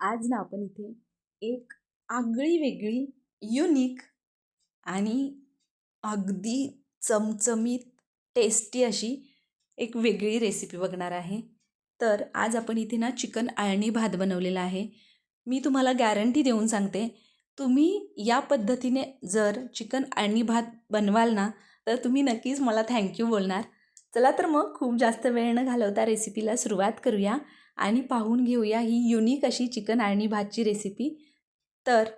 आज ना आपण इथे एक आगळी वेगळी युनिक आणि अगदी चमचमीत टेस्टी अशी एक वेगळी रेसिपी बघणार आहे. तर आज आपण इथे ना चिकन आळणी भात बनवलेला आहे. मी तुम्हाला गॅरंटी देऊन सांगते तुम्ही या पद्धतीने जर चिकन आळणी भात बनवाल ना तर तुम्ही नक्कीच मला थँक्यू बोलणार. चला तर मग खूप जास्त वेळ न घालवता रेसिपीला सुरुवात करूया. आणि पाहून घेऊया ही युनिक अशी चिकन आणि भातची रेसिपी तर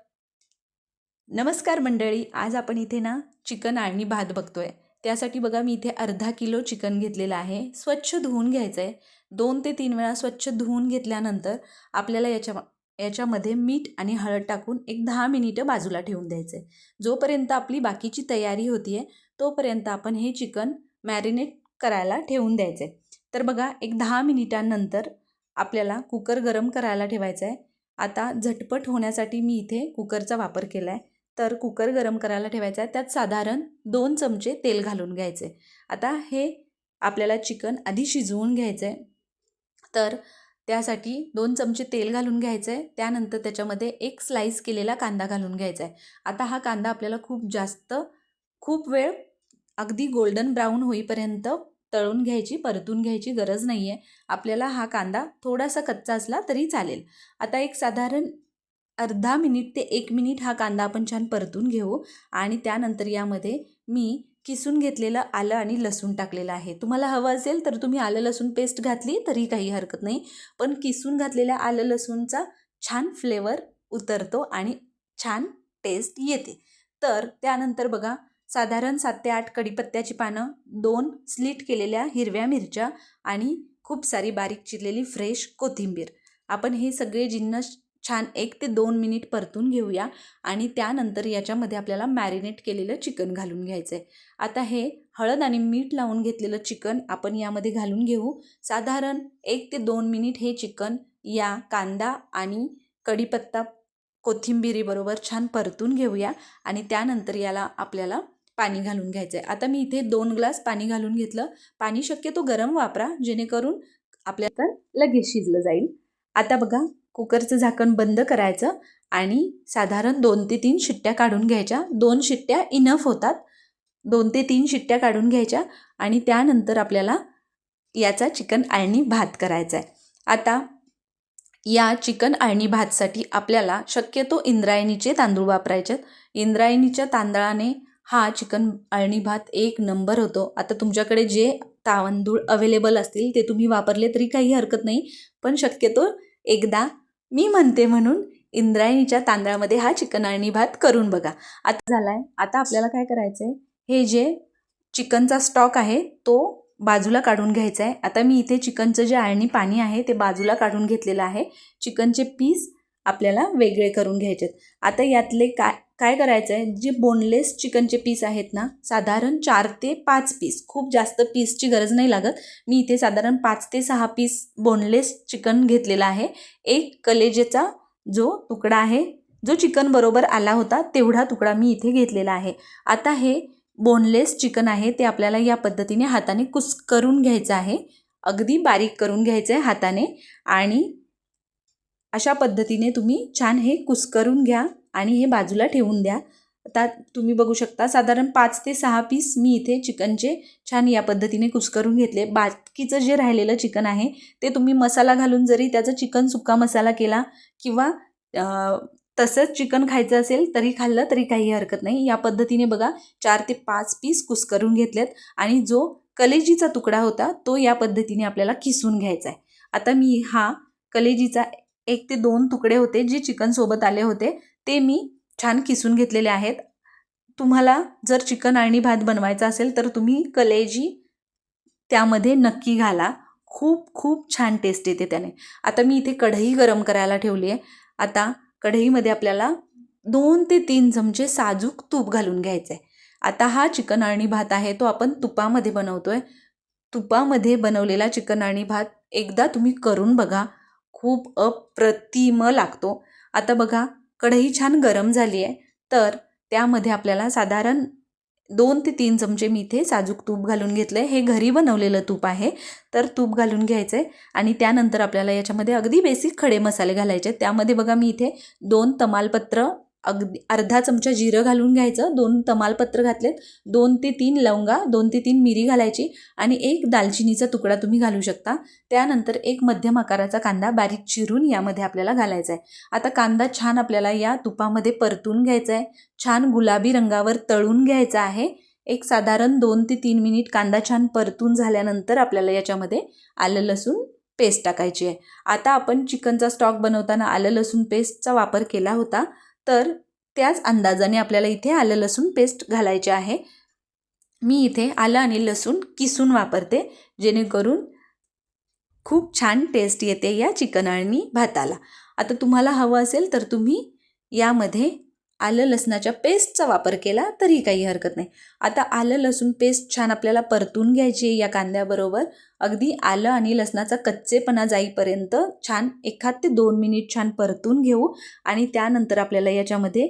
नमस्कार मंडळी आज आपण इथे ना चिकन आणि भात बघतोय. त्यासाठी बघा मी इथे अर्धा किलो चिकन घेतलेलं आहे. स्वच्छ धुवून घ्यायचं आहे दोन ते तीन वेळा स्वच्छ धुवून घेतल्यानंतर आपल्याला याच्या याच्यामध्ये मीठ आणि हळद टाकून एक दहा मिनिटं बाजूला ठेवून द्यायचं आहे जोपर्यंत आपली बाकीची तयारी होती आहे तोपर्यंत आपण हे चिकन मॅरिनेट करायला ठेवून द्यायचं आहे तर बघा एक दहा मिनिटांनंतर आपल्याला कुकर गरम करायला ठेवायचा आहे. आता झटपट होण्यासाठी मी इथे कुकरचा वापर केला आहे तर कुकर गरम करायला ठेवायचा आहे. त्यात साधारण दोन चमचे तेल घालून घ्यायचे. आता हे आपल्याला चिकन आधी शिजवून घ्यायचं आहे. तर त्यासाठी दोन चमचे तेल घालून घ्यायचं आहे. त्यानंतर त्याच्यामध्ये एक स्लाईस केलेला कांदा घालून घ्यायचा आहे. आता हा कांदा आपल्याला खूप जास्त खूप वेळ अगदी गोल्डन ब्राऊन होईपर्यंत तळून घ्यायची परतून घ्यायची गरज नाही आहे आपल्याला हा कांदा थोडासा कच्चा असला तरी चालेल. आता एक साधारण अर्धा मिनिट ते एक मिनिट हा कांदा आपण छान परतून घेऊ आणि त्यानंतर यामध्ये मी किसून घेतलेलं आलं आणि लसूण टाकलेलं आहे. तुम्हाला हवं असेल तर तुम्ही आलं लसूण पेस्ट घातली तरी काही हरकत नाही. पण किसून घातलेल्या आलं लसूणचा छान फ्लेवर उतरतो आणि छान टेस्ट येते. तर त्यानंतर बघा साधारण सात ते आठ कडीपत्त्याची पानं दोन स्लीट केलेल्या हिरव्या मिरच्या आणि खूप सारी बारीक चिरलेली फ्रेश कोथिंबीर. आपण हे सगळे जिन्नस छान एक ते दोन मिनिट परतून घेऊया आणि त्यानंतर याच्यामध्ये आपल्याला मॅरिनेट केलेलं चिकन घालून घ्यायचं आहे आता हे हळद आणि मीठ लावून घेतलेलं चिकन आपण यामध्ये घालून घेऊ. साधारण एक ते दोन मिनिट हे चिकन या कांदा आणि कढीपत्ता कोथिंबिरीबरोबर छान परतून घेऊया आणि त्यानंतर याला आपल्याला पाणी घालून घ्यायचं आहे आता मी इथे दोन ग्लास पाणी घालून घेतलं. पाणी शक्यतो गरम वापरा जेणेकरून आपल्याला लगेच शिजलं जाईल. आता बघा कुकरचं झाकण बंद करायचं आणि साधारण दोन ते तीन शिट्ट्या काढून घ्यायच्या. दोन शिट्ट्या इनफ होतात. दोन ते तीन शिट्ट्या काढून घ्यायच्या आणि त्यानंतर आपल्याला याचा चिकन आळणी भात करायचा आहे आता या चिकन आळणी भातसाठी आपल्याला शक्यतो इंद्रायणीचे तांदूळ वापरायचे इंद्रायणीच्या तांदळाने हा चिकन अळणी भात एक नंबर होतो. आता तुमच्याकडे जे तांदूळ अवेलेबल असतील ते तुम्ही वापरले तरी काही हरकत नाही. पण शक्यतो एकदा मी म्हणते म्हणून इंद्रायणीच्या तांदळामध्ये हा चिकन अळणी भात करून बघा. आता झाला आहे आता आपल्याला काय करायचं आहे हे जे चिकनचा स्टॉक आहे तो बाजूला काढून घ्यायचा आहे आता मी इथे चिकनचं जे अळणी पाणी आहे ते बाजूला काढून घेतलेलं आहे. चिकनचे पीस आपल्याला वेगळे करून घ्यायचे आहेत आता यातले काय काय करायचं आहे जे बोनलेस चिकनचे पीस आहेत ना साधारण चार ते पाच पीस खूप जास्त पीसची गरज नाही लागत. मी इथे साधारण पाच ते सहा पीस बोनलेस चिकन घेतलेला आहे. एक कलेजेचा जो तुकडा आहे जो चिकन बरोबर आला होता तेवढा तुकडा मी इथे घेतलेला आहे. आता हे बोनलेस चिकन आहे ते आपल्याला या पद्धतीने हाताने कुस करून घ्यायचं आहे. अगदी बारीक करून घ्यायचं आहे हाताने आणि अशा पद्धतीने तुम्ही छान हे कुस्करून घ्या आणि हे बाजूला ठेवून द्या. आता तुम्ही बघू शकता साधारण पाच ते सहा पीस मी इथे चिकनचे छान या पद्धतीने कुस्करून घेतले. बाकीचं जे राहिलेलं चिकन आहे ते तुम्ही मसाला घालून जरी त्याचा चिकन सुका मसाला केला किंवा तसंच चिकन खायचं असेल तरी खाल्लं तरी काही हरकत नाही. या पद्धतीने बघा चार ते पाच पीस कुस्करून घेतलेत आणि जो कलेजीचा तुकडा होता तो या पद्धतीने आपल्याला खिसून घ्यायचा आहे. आता मी हा कलेजीचा एक ते दोन तुकडे होते जे चिकनसोबत आले होते ते मी छान किसून घेतलेले आहेत. तुम्हाला जर चिकन आणि भात बनवायचा असेल तर तुम्ही कलेजी त्यामध्ये नक्की घाला. खूप खूप छान टेस्ट येते त्याने. आता मी इथे कढई गरम करायला ठेवली आहे. आता कढईमध्ये आपल्याला दोन ते तीन चमचे साजूक तूप घालून घ्यायचं आहे आता हा चिकन आणि भात आहे तो आपण तुपामध्ये बनवतो आहे तुपामध्ये बनवलेला चिकन आणि भात एकदा तुम्ही करून बघा. खूप अप्रतिम लागतो. आता बघा कढई छान गरम झाली आहे तर त्यामध्ये आपल्याला साधारण दोन ते तीन चमचे मी इथे साजूक तूप घालून घेतलं आहे हे घरी बनवलेलं तूप आहे तर तूप घालून घ्यायचं आहे आणि त्यानंतर आपल्याला याच्यामध्ये अगदी बेसिक खडे मसाले घालायचे आहेत. त्यामध्ये बघा मी इथे दोन तमालपत्र अगदी अर्धा चमचा जिरं घालून घ्यायचं दोन तमालपत्र घातलेत दोन ते तीन लवंगा दोन ते तीन मिरी घालायची आणि एक दालचिनीचा तुकडा तुम्ही घालू शकता. त्यानंतर एक मध्यम आकाराचा कांदा बारीक चिरून यामध्ये आपल्याला घालायचा आहे आता कांदा छान आपल्याला या तुपामध्ये परतून घ्यायचा आहे छान गुलाबी रंगावर तळून घ्यायचा आहे. एक साधारण दोन ते तीन मिनिट कांदा छान परतून झाल्यानंतर आपल्याला याच्यामध्ये आलं लसूण पेस्ट टाकायची आहे. आता आपण चिकनचा स्टॉक बनवताना आलं लसूण पेस्टचा वापर केला होता. तर त्याच अंदाजाने आपल्याला इथे आलं लसूण पेस्ट घालायचे आहे. मी इथे आलं आणि लसूण किसून वापरते जेणेकरून खूप छान टेस्ट येते या चिकन आणि भाताला. आता तुम्हाला हवं असेल तर तुम्ही यामध्ये आलं लसणाच्या पेस्टचा वापर केला तरी काही हरकत नाही. आता आलं लसूण पेस्ट छान आपल्याला परतून घ्यायची आहे या कांद्याबरोबर. अगदी आलं आणि लसणाचा कच्चेपणा जाईपर्यंत छान एखाद ते दोन मिनिट छान परतून घेऊ आणि त्यानंतर आपल्याला याच्यामध्ये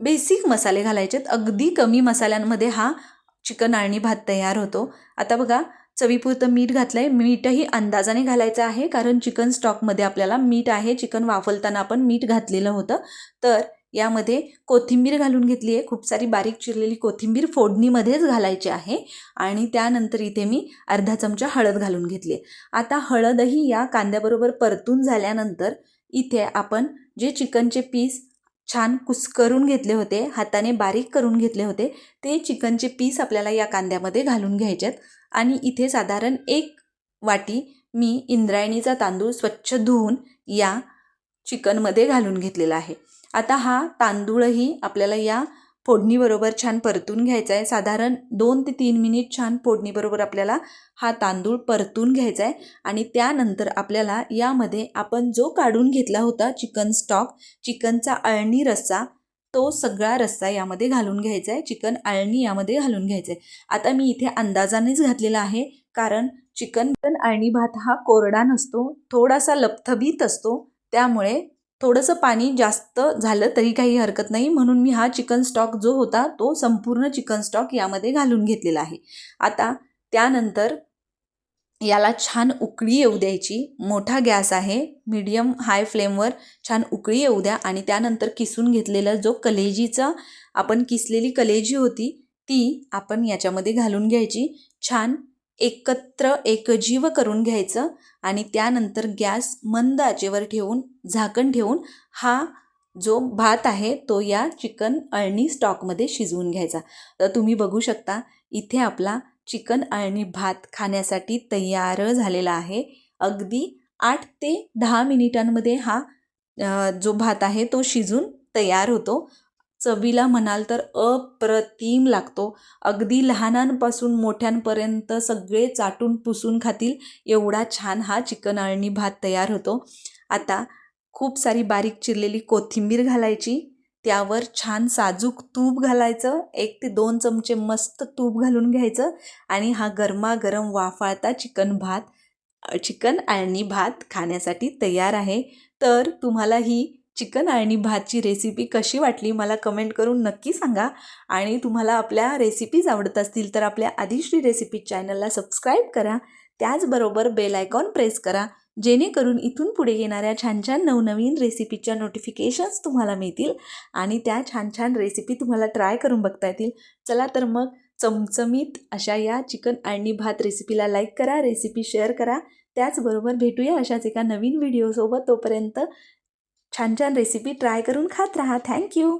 बेसिक मसाले घालायचे आहेत. अगदी कमी मसाल्यांमध्ये हा चिकन आळणी भात तयार होतो. आता बघा चवीपुरतं मीठ घातलं आहे मीठही अंदाजाने घालायचं आहे कारण चिकन स्टॉकमध्ये आपल्याला मीठ आहे. चिकन वाफलताना आपण मीठ घातलेलं होतं. तर यामध्ये कोथिंबीर घालून घेतली आहे. खूप सारी बारीक चिरलेली कोथिंबीर फोडणीमध्येच घालायची आहे. आणि त्यानंतर इथे मी अर्धा चमचा हळद घालून घेतली आहे. आता हळदही या कांद्याबरोबर परतून झाल्यानंतर इथे आपण जे चिकनचे पीस छान कुस्करून घेतले होते हाताने बारीक करून घेतले होते ते चिकनचे पीस आपल्याला या कांद्यामध्ये घालून घ्यायचे आहेत. आणि इथे साधारण एक वाटी मी इंद्रायणीचा तांदूळ स्वच्छ धुवून या चिकनमध्ये घालून घेतलेला आहे. आता हा तांदूळही आपल्याला या फोडणीबरोबर छान परतून घ्यायचा आहे. साधारण दोन ते तीन मिनिट छान फोडणीबरोबर आपल्याला हा तांदूळ परतून घ्यायचा आहे. आणि त्यानंतर आपल्याला यामध्ये आपण जो काढून घेतला होता चिकन स्टॉक चिकनचा अळणी रस्सा तो सगळा रस्सा यामध्ये घालून घ्यायचा आहे. चिकन अळणी यामध्ये घालून घ्यायचं आहे. आता मी इथे अंदाजानेच घातलेला आहे कारण चिकन अळणी भात हा कोरडा नसतो थोडासा लपथबीत असतो त्यामुळे थोडंसं पाणी जास्त झालं तरी काही हरकत नाही. म्हणून मी हा चिकन स्टॉक जो होता तो संपूर्ण चिकन स्टॉक यामध्ये घालून घेतलेला आहे. आता त्यानंतर याला छान उकळी येऊ द्यायची. मोठा गॅस आहे. मीडियम हाय फ्लेमवर छान उकळी येऊ द्या. आणि त्यानंतर किसून घेतलेला जो कलेजीचा आपण किसलेली कलेजी होती ती आपण याच्यामध्ये घालून घ्यायची. छान एकत्र एकजीव करून घ्यायचं आणि त्यानंतर गॅस मंद आचेवर ठेवून झाकण ठेवून हा जो भात आहे तो या चिकन अळणी स्टॉकमध्ये शिजवून घ्यायचा. तर तुम्ही बघू शकता इथे आपला चिकन अळणी भात खाण्यासाठी तयार झालेला आहे. अगदी आठ ते दहा मिनिटांमध्ये हा जो भात आहे तो शिजून तयार होतो. चवीला म्हणाल तर अप्रतिम लागतो. अगदी लहानांपासून मोठ्यांपर्यंत सगळे चाटून पुसून खातील एवढा छान हा चिकन अळणी भात तयार होतो. आता खूप सारी बारीक चिरलेली कोथिंबीर घालायची त्यावर छान साजूक तूप घालायचं एक ते दोन चमचे मस्त तूप घालून घ्यायचं आणि हा गरमागरम वाफाळता चिकन भात चिकन अळणी भात खाण्यासाठी तयार आहे. तर तुम्हाला ही चिकन आणि भातची रेसिपी कशी वाटली मला कमेंट करून नक्की सांगा. आणि तुम्हाला आपल्या रेसिपीज आवडत असतील तर आपल्या आदिश्री रेसिपी चॅनलला सबस्क्राईब करा. त्याचबरोबर बेल आयकॉन प्रेस करा. जेणेकरून इथून पुढे येणाऱ्या छान छान नवनवीन रेसिपीच्या नोटिफिकेशन्स तुम्हाला मिळतील. आणि त्या छान छान रेसिपी तुम्हाला ट्राय करून बघता येतील. चला तर मग चमचमीत अशा या चिकन आणि भात रेसिपीला लाईक करा रेसिपी शेअर करा. त्याचबरोबर भेटूया अशाच एका नवीन व्हिडिओसोबत तोपर्यंत छान छान रेसिपी ट्राय करून खात राहा. थँक्यू